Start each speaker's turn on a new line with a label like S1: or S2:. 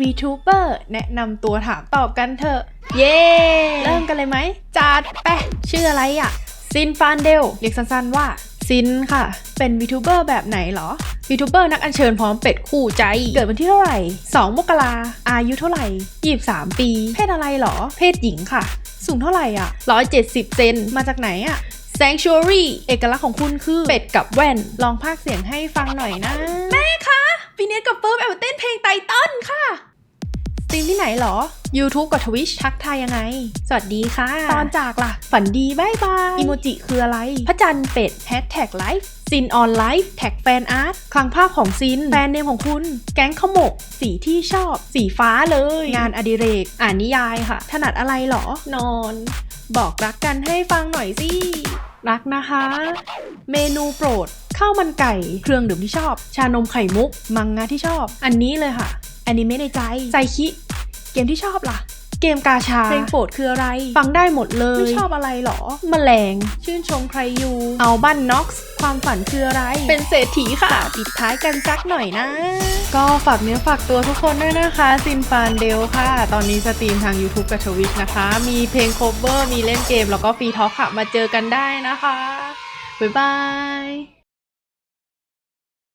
S1: VTuber แนะนำตัวถามตอบกันเถอะ เย้ เริ่มกันเลยไหม จัดไปชื่ออะไรอะซินฟานเดล เรียกสั้นๆว่า ซินค่ะ เป็น VTuber แบบไหนเหรอ VTuber นักอัญเชิญพร้อมเป็ดคู่ใจ เกิดวันที่เท่าไหร่ 2 มกราอายุเท่าไหร่ 23 ปี เพศอะไรเหรอ เพศหญิงค่ะ สูงเท่าไหร่อะ 170 เซน มาจากไหนอะ Sanctuary เอกลักษณ์ของคุณคือเป็ดกับแว่น ลองพากย์เสียงให้ฟังหน่อยนะ แม่คะปีนี้กับเฟิร์ม ตรีมที่ไหนเหรอ YouTube กับ Twitch ทักทายยังไง สวัสดีค่ะ ตอนจากล่ะ ฝันดีบายบายอีโมจิคืออะไร พระจันทร์เป็ดแฮชแท็กไลฟ์ซินออนไลฟ์แท็กแฟนอาร์ตคลังภาพของซิน แฟนเนมของคุณ แก๊งขโมก สีที่ชอบ สีฟ้าเลย งานอดิเรก อ่านนิยายค่ะ ถนัดอะไรเหรอ นอน บอกรักกันให้ฟังหน่อยสิ รักนะคะ เมนูโปรดข้าวมันไก่ เครื่องดื่มที่ชอบ ชานมไข่มุก มังงะที่ชอบ อันนี้เลยค่ะ อนิเมะในใจไซคิ เกมที่ชอบล่ะ เกมกาชา เพลงโปรดคืออะไร ฟังได้หมดเลย ไม่ชอบอะไรหรอแมลง ชื่นชมใครอยู่ เอาบันน็อกซ์ ความฝันคืออะไร เป็นเศรษฐีค่ะ ปิดท้ายกันสักหน่อยนะ ก็ฝากเนื้อฝากตัวทุกคนด้วยนะคะ ซินฟานเดลค่ะ ตอนนี้สตรีมทาง YouTube กับ Twitch นะคะ มีเพลง cover มีเล่นเกม แล้วก็ฟรีทอล์กค่ะ มาเจอกันได้นะคะ บ๊ายบาย